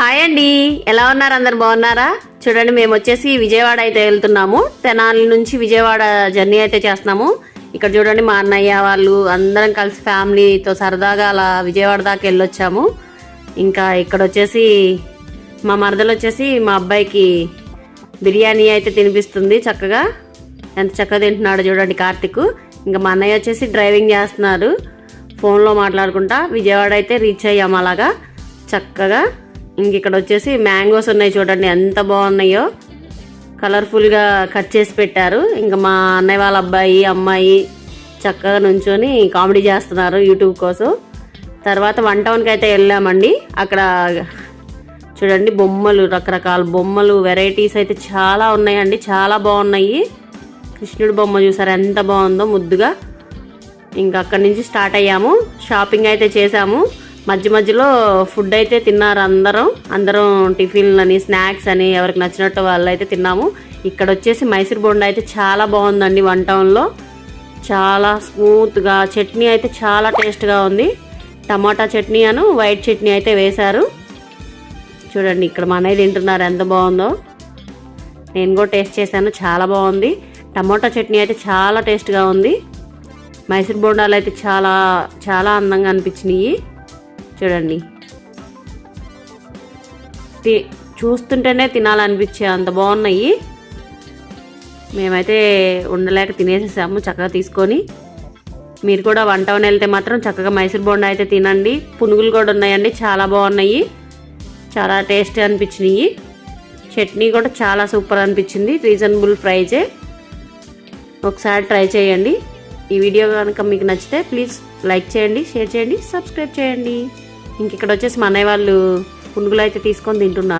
Hi అండి. ఎలా ఉన్నారు? అందరు బాగున్నారా? చూడండి మేము వచ్చేసి విజయవాడ అయితే వెళ్తున్నాము. తెనాలి నుంచి విజయవాడ జర్నీ అయితే చేస్తున్నాము. ఇక్కడ చూడండి మా అన్నయ్య వాళ్ళు అందరం కలిసి ఫ్యామిలీతో సరదాగా అలా విజయవాడ దాకా వెళ్ళొచ్చాము. ఇంకా ఇక్కడ వచ్చేసి మా మరదలు వచ్చేసి మా అబ్బాయికి బిర్యానీ అయితే తినిపిస్తుంది చక్కగా. ఎంత చక్కగా తింటున్నాడో చూడండి కార్తిక్. ఇంకా మా అన్నయ్య వచ్చేసి డ్రైవింగ్ చేస్తున్నారు. ఫోన్లో మాట్లాడుకుంటా. విజయవాడ అయితే రీచ్ అయ్యాము అలాగా. చక్కగా. ఇంక ఇక్కడ వచ్చేసి మ్యాంగోస్ ఉన్నాయి చూడండి ఎంత బాగున్నాయో. కలర్ఫుల్గా కట్ చేసి పెట్టారు. ఇంకా మా అన్నయ్య వాళ్ళ అబ్బాయి అమ్మాయి చక్కగా నుంచొని కామెడీ చేస్తున్నారు యూట్యూబ్ కోసం. తర్వాత వన్ టౌన్కి అయితే వెళ్ళామండి. అక్కడ చూడండి బొమ్మలు రకరకాల బొమ్మలు వెరైటీస్ అయితే చాలా ఉన్నాయండి. చాలా బాగున్నాయి. కృష్ణుడి బొమ్మ చూసారు ఎంత బాగుందో ముద్దుగా. ఇంకా అక్కడి నుంచి స్టార్ట్ అయ్యాము. షాపింగ్ అయితే చేసాము. మధ్య మధ్యలో ఫుడ్ అయితే తిన్నారు అందరం. అందరం టిఫిన్లు అని స్నాక్స్ అని ఎవరికి నచ్చినట్టు వాళ్ళు అయితే తిన్నాము. ఇక్కడ వచ్చేసి మైసూర్ బొండ అయితే చాలా బాగుందండి వన్ టౌన్లో. చాలా స్మూత్గా చట్నీ అయితే చాలా టేస్ట్గా ఉంది. టమాటా చట్నీ అను వైట్ చట్నీ అయితే వేశారు. చూడండి ఇక్కడ మా అన్నయ్య తింటున్నారు ఎంత బాగుందో. నేను కూడా టేస్ట్ చేశాను చాలా బాగుంది. టమాటా చట్నీ అయితే చాలా టేస్ట్గా ఉంది. మైసూర్ బోండాలు అయితే చాలా చాలా అందంగా అనిపించినాయి చూడండి. తి- చూస్తుంటేనే తినాలనిపించే అంత బాగున్నాయి. మేమైతే ఉండలేక తినేసేసాము చక్కగా తీసుకొని. మీరు కూడా వన్ టౌన్ వెళ్తే మాత్రం చక్కగా మైసూర్ బోండా అయితే తినండి. పునుగులు కూడా ఉన్నాయండి చాలా బాగున్నాయి. చాలా టేస్ట్ అనిపించినాయి. చట్నీ కూడా చాలా సూపర్ అనిపించింది రీజనబుల్ ప్రైజే. ఒకసారి ట్రై చేయండి. ఈ వీడియో కనుక మీకు నచ్చితే ప్లీజ్ లైక్ చేయండి షేర్ చేయండి సబ్స్క్రైబ్ చేయండి. ఇంక ఇక్కడ వచ్చేసి మా అన్నయ్య వాళ్ళు పునుగులు అయితే తీసుకొని తింటున్నారు.